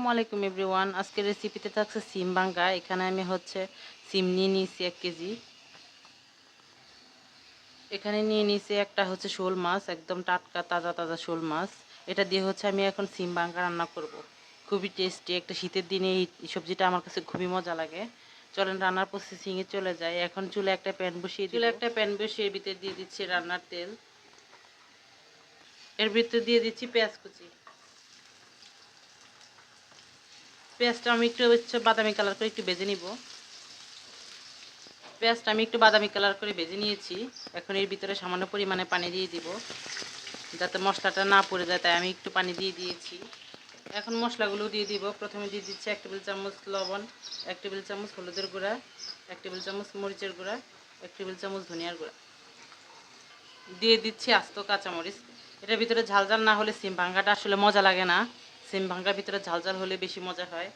আসসালামু আলাইকুম এভরিওয়ান। আজকের রেসিপিতে থাকছে সিম ভাঙ্গা। এখানে আমি হচ্ছে সিম নিয়ে নিয়েছি এক কেজি। এখানে নিয়ে নিয়েছি একটা হচ্ছে শোল মাছ, একদম টাটকা, তাজা তাজা শোল মাছ। এটা দিয়ে হচ্ছে আমি এখন সিম ভাঙ্গা রান্না করব। খুবই টেস্টি একটা শীতের দিনে এই সবজিটা আমার কাছে খুবই মজা লাগে। চলেন রান্নার প্রসেসিংয়ে চলে যায় এখন চুলে একটা প্যান বসিয়ে চুলে একটা প্যান বসিয়ে এর ভিতরে দিয়ে দিচ্ছি রান্নার তেল। এর ভিতরে দিয়ে দিচ্ছি পেঁয়াজ কুচি। পেঁয়াজটা আমি একটু হচ্ছে বাদামি কালার করে একটু ভেজে নিব। পেঁয়াজটা আমি একটু বাদামি কালার করে ভেজে নিয়েছি। এখন এর ভিতরে সামান্য পরিমাণে পানি দিয়ে দিব। যাতে মশলাটা না পড়ে যায়, তাই আমি একটু পানি দিয়ে দিয়েছি। এখন মশলাগুলো দিয়ে দিব। প্রথমে দিয়ে দিচ্ছি এক টেবিল চামচ লবণ, এক টেবিল চামচ হলুদের গুঁড়া, এক টেবিল চামচ মরিচের গুঁড়া, এক টেবিল চামচ ধনিয়ার গুঁড়া। দিয়ে দিচ্ছি আস্ত কাঁচামরিচ। এটার ভিতরে ঝাল ঝাল না হলে সিম ভাঙ্গাটা আসলে মজা লাগে না। সিম ভাঙ্গার ভিতরে ঝাল ঝাল হলে বেশি মজা হয়।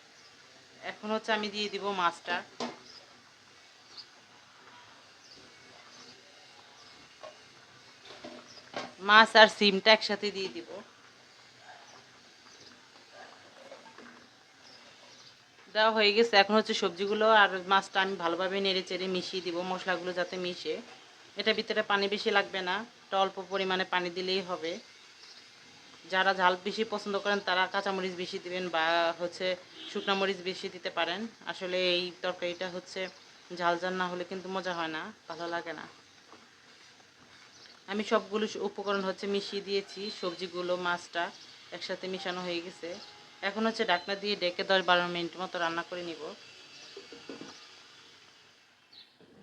এখন হচ্ছে আমি দিয়ে দিব মাছটা। মাছ আর সিমটা একসাথে দিয়ে দিব। দেওয়া হয়ে গেছে। এখন হচ্ছে সবজিগুলো আর মাছটা আমি ভালোভাবে নেড়ে চেড়ে মিশিয়ে দিব, মশলাগুলো যাতে মিশে। এটার ভিতরে পানি বেশি লাগবে না। অল্প পরিমাণে পানি দিলেই হবে। যারা ঝাল বেশি পছন্দ করেন, তারা কাঁচামরিচ বেশি দিবেন বা হচ্ছে শুকনা মরিচ বেশি দিতে পারেন। আসলে এই তরকারিটা হচ্ছে ঝাল ঝাল না হলে কিন্তু মজা হয় না, ভালো লাগে না। আমি সবগুলো উপকরণ হচ্ছে মিশিয়ে দিয়েছি, সবজিগুলো, মাছটা একসাথে মিশানো হয়ে গেছে। এখন হচ্ছে ডাকনা দিয়ে ডেকে দশ বারো মিনিট মতো রান্না করে নিব।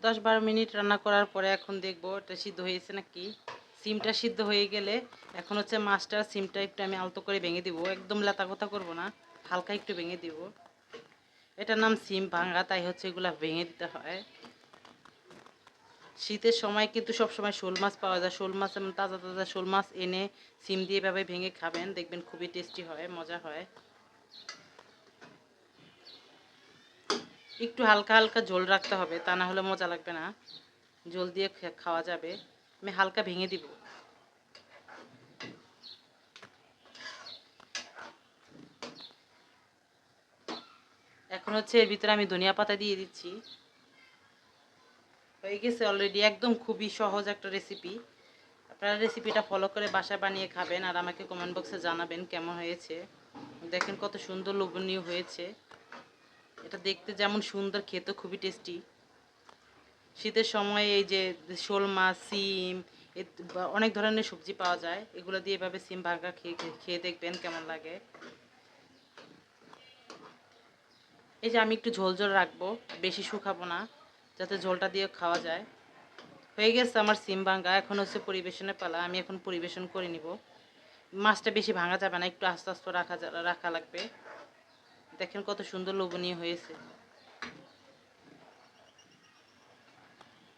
দশ বারো মিনিট রান্না করার পরে এখন দেখব এটা সিদ্ধ হয়েছে নাকি। সিমটা সিদ্ধ হয়ে গেলে এখন হচ্ছে মাছটা সিমটা একটু আমি আলতো করে ভেঙে দিব। একদম লাতা কথা করব না, হালকা একটু ভেঙে দিব। এটার নাম সিম ভাঙা, তাই হচ্ছে এগুলা ভেঙে দিতে হয়। শীতের সময় কিন্তু সব সময় শোল মাছ পাওয়া যায়। শোল মাছ তাজা তাজা শোল মাছ এনে সিম দিয়ে এভাবে ভেঙে খাবেন, দেখবেন খুবই টেস্টি হয়, মজা হয়। একটু হালকা হালকা ঝোল রাখতে হবে, তা না হলে মজা লাগবে না। ঝোল দিয়ে খাওয়া যাবে। আমি হালকা ভেঙে দিব। এখন হচ্ছে এর ভিতরে আমি ধনিয়া পাতা দিয়ে দিচ্ছি। হয়ে গেছে অলরেডি একদম খুবই সহজ একটা রেসিপি আপনারা রেসিপিটা ফলো করে বাসায় বানিয়ে খাবেন আর আমাকে কমেন্ট বক্সে জানাবেন কেমন হয়েছে। দেখেন কত সুন্দর লোভনীয় হয়েছে। এটা দেখতে যেমন সুন্দর খেতে খুবই টেস্টি শীতের সময় এই যে শোল মাছ সিম অনেক ধরনের সবজি পাওয়া যায়। এগুলো দিয়ে এভাবে সিম ভাঙা খেয়ে খেয়ে দেখবেন কেমন লাগে। এই যে আমি একটু ঝোল ঝোল রাখব, বেশি শুকাবো না, যাতে ঝোলটা দিয়ে খাওয়া যায়। হয়ে গেছে আমার সিম ভাঙ্গা, এখন হচ্ছে পরিবেশনের পালা, আমি এখন পরিবেশন করে নিব। মাছটা বেশি ভাঙা যাবে না, একটু আস্তে আস্তে রাখা রাখা লাগবে। দেখেন কত সুন্দর লোভনীয় হয়েছে।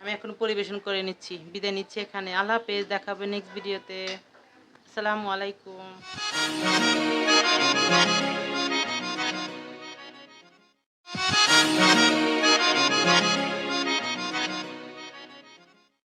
আমি এখন পরিবেশন করে নিচ্ছি। বিদায় নিচ্ছি এখানে। আল্লাহ পেজ দেখাবে নেক্সট ভিডিওতে আসসালামু আলাইকুম।